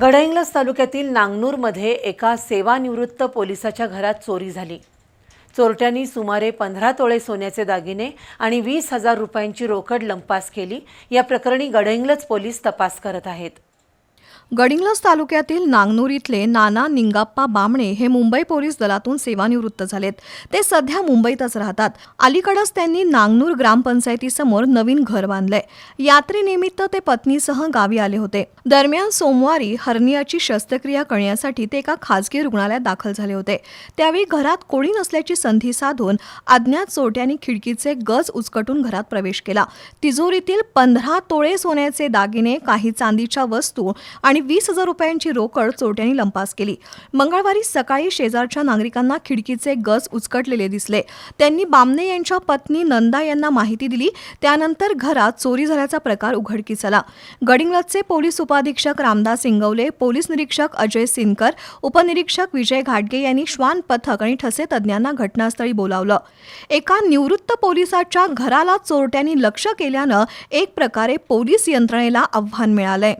गडहिंग्लज तालुक्यातील नांगनूरमध्ये एका सेवानिवृत्त पोलिसाच्या घरात चोरी झाली. चोरट्यांनी सुमारे पंधरा तोळे सोन्याचे दागिने आणि वीस हजार रुपयांची रोकड लंपास केली. या प्रकरणी गडहिंग्लज पोलीस तपास करत आहेत. गडिंग्लज तालुक्यातील नांगनूर इथले नाना निंगाप्पा बामणे हे मुंबई पोलीस दलातून सेवानिवृत्त झालेत. ते सध्या मुंबईतच राहतात. अलीकडेच त्यांनी नांगनूर ग्रामपंचायतीसमोर नवीन घर बांधलंय. यात्रेनिमित्त ते पत्नीसह गावी आले होते. दरम्यान सोमवारी हर्नियाची शस्त्रक्रिया करण्यासाठी ते एका खासगी रुग्णालयात दाखल झाले होते. त्यावेळी घरात कोणी नसल्याची संधी साधून अज्ञात चोरट्यांनी खिडकीचे गज उचकटून घरात प्रवेश केला. तिजोरीतील पंधरा तोळे सोन्याचे दागिने काही चांदीच्या वस्तू आणि वीस हजार रुपयांची रोकड चोरट्यांनी लंपास केली. मंगळवारी सकाळी शेजारच्या नागरिकांना खिडकीचे गज उचकटलेले दिसले. त्यांनी बामणे यांच्या पत्नी नंदा यांना माहिती दिली. त्यानंतर घरात चोरी झाल्याचा प्रकार उघडकीस आला. गडिंग्लजचे पोलीस उपाधीक्षक रामदास इंगवले पोलीस निरीक्षक अजय सिनकर उपनिरीक्षक विजय घाटगे यांनी श्वान पथक आणि ठसे तज्ज्ञांना घटनास्थळी बोलावलं. एका निवृत्त पोलिसाच्या घराला चोरट्यांनी लक्ष केल्यानं एक प्रकारे पोलीस यंत्रणेला आव्हान मिळालंय.